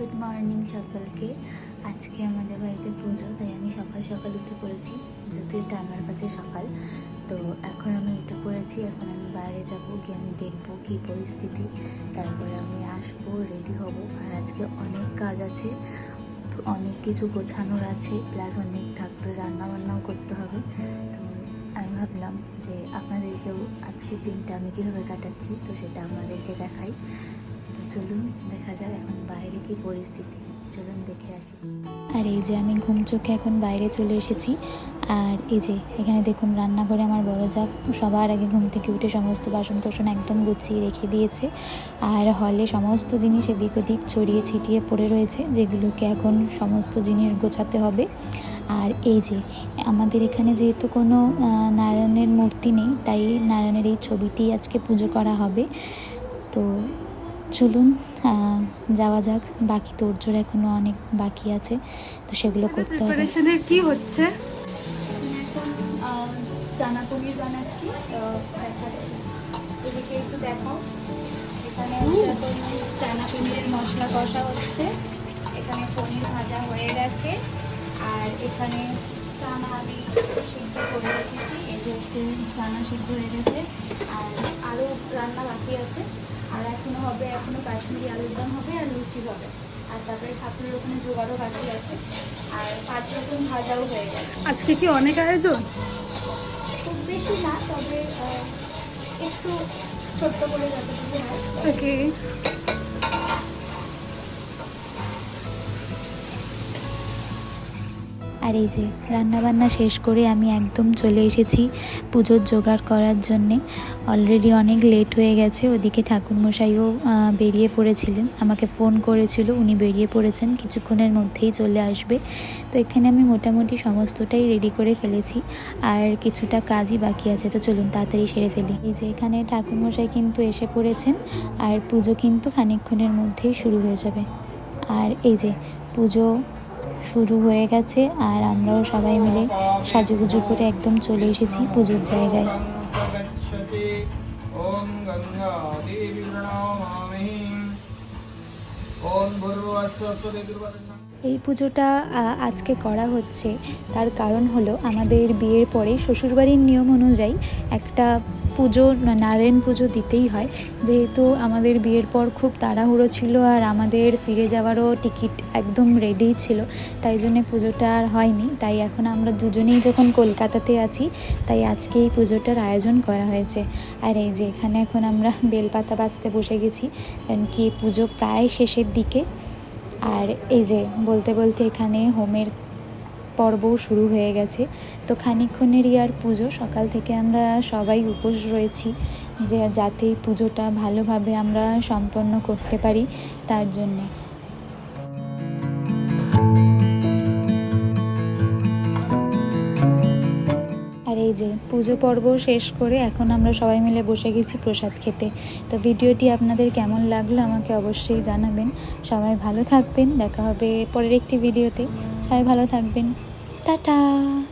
Good morning সকলকে। আজকে আমাদের বাড়িতে পুজো, তাই আমি সকাল সকাল উঠে পড়েছি। এটা আমার কাছে সকাল। তো এখন আমি উঠে পড়েছি, এখন আমি বাইরে যাব, গিয়ে আমি দেখব কী পরিস্থিতি। তারপরে আমি আসব রেডি হব। আর আজকে অনেক কাজ আছে অনেক কিছু গোছানোর আছে প্লাস অনেক ঠাকুরের রান্নাবান্নাও করতে হবে। তো আমি ভাবলাম যে আপনাদেরকেও আজকের দিনটা আমি কীভাবে কাটাচ্ছি, তো সেটা আমাদেরকে দেখাই। চলুন দেখা যাক এখন বাইরে কি পরিস্থিতি। চলুন দেখে আসি। আর এই যে আমি ঘুম চোখে এখন বাইরে চলে এসেছি, আর এই যে এখানে দেখুন রান্নাঘরে আমার বড় যা সবার আগে ঘুম থেকে উঠে সমস্ত বাসন কোসন একদম গুছিয়ে রেখে দিয়েছে। আর হলে সমস্ত জিনিস এদিক ওদিক ছড়িয়ে ছিটিয়ে পড়ে রয়েছে, যেগুলোকে এখন সমস্ত জিনিস গোছাতে হবে। আর এই যে আমাদের এখানে যেহেতু কোনো নারায়ণের মূর্তি নেই, তাই নারায়ণের এই ছবিটি আজকে পুজো করা হবে। তো চলুন যাওয়া যাক। বাকি তোড়জোড় এখনও অনেক বাকি আছে তো সেগুলো করতে হবে। কি হচ্ছে? চানা পনির বানাচ্ছি দেখাচ্ছি। এদিকে একটু দেখাও। এখানে চানা পনিরের মশলা কষা হচ্ছে। এখানে পনির ভাজা হয়ে গেছে। আর এখানে চানা আমি সিদ্ধ করে রেখেছি। এই হচ্ছে চানা সিদ্ধ হয়ে গেছে। আর আরও রান্না বাকি আছে। আর এখনও হবে এখনও কাশ্মীরি আলুর দম হবে আর লুচি হবে। আর তারপরে ঠাকুরের ওখানে জোগাড়ও বাকি আছে। আর পাঁচ রকম ভাজাও হয়ে গেছে। আজকে কি অনেক আয়োজন? খুব বেশি না তবে একটু ছোট্ট করে যতটুকু হয়। আর এই যে রান্নাবান্না শেষ করে আমি একদম চলে এসেছি পুজোর জোগাড় করার জন্যে। অলরেডি অনেক লেট হয়ে গেছে, ওদিকে ঠাকুরমশাইও বেরিয়ে পড়েছিলেন। আমাকে ফোন করেছিল, উনি বেরিয়ে পড়েছেন, কিছুক্ষণের মধ্যেই চলে আসবে। তো এখানে আমি মোটামুটি সমস্তটাই রেডি করে ফেলেছি, আর কিছুটা কাজই বাকি আছে। তো চলুন তাড়াতাড়ি সেরে ফেলি। এই যে এখানে ঠাকুরমশাই কিন্তু এসে পড়েছেন, আর পুজো কিন্তু খানিকক্ষণের মধ্যেই শুরু হয়ে যাবে। আর এই যে পুজো শুরু হয়ে গেছে আর আমরাও সবাই মিলে সাজুগুজু করে একদম চলে এসেছি পুজোর জায়গায়। এই পুজোটা আজকে করা হচ্ছে। তার কারণ হলো আমাদের বিয়ের পরে শ্বশুরবাড়ির নিয়ম অনুযায়ী একটা পুজো নারায়ণ পুজো দিতেই হয়। যেহেতু আমাদের বিয়ের পর খুব তাড়াহুড়ো ছিল আর আমাদের ফিরে যাওয়ারও টিকিট একদম রেডি ছিল, তাই জন্যে পুজোটা আর হয়নি। তাই এখন আমরা দুজনেই যখন কলকাতাতে আছি, তাই আজকে এই পুজোটার আয়োজন করা হয়েছে। আর এই যে এখানে এখন আমরা বেলপাতা বাজতে বসে গেছি, কারণ কি পুজো প্রায় শেষের দিকে। আর এই যে বলতে বলতে এখানে হোমের পর্বও শুরু হয়ে গেছে। তো খানিকক্ষণেরই আর পুজো, সকাল থেকে আমরা সবাই উপোস রয়েছি যে যাতে এই পুজোটা ভালোভাবে আমরা সম্পন্ন করতে পারি তার জন্যে। এই যে পুজো পর্ব শেষ করে এখন আমরা সবাই মিলে বসে গেছি প্রসাদ খেতে। তো ভিডিওটি আপনাদের কেমন লাগল আমাকে অবশ্যই জানাবেন। সবাই ভালো থাকবেন, দেখা হবে পরের একটি ভিডিওতে। সবাই ভালো থাকবেন। Ta-da!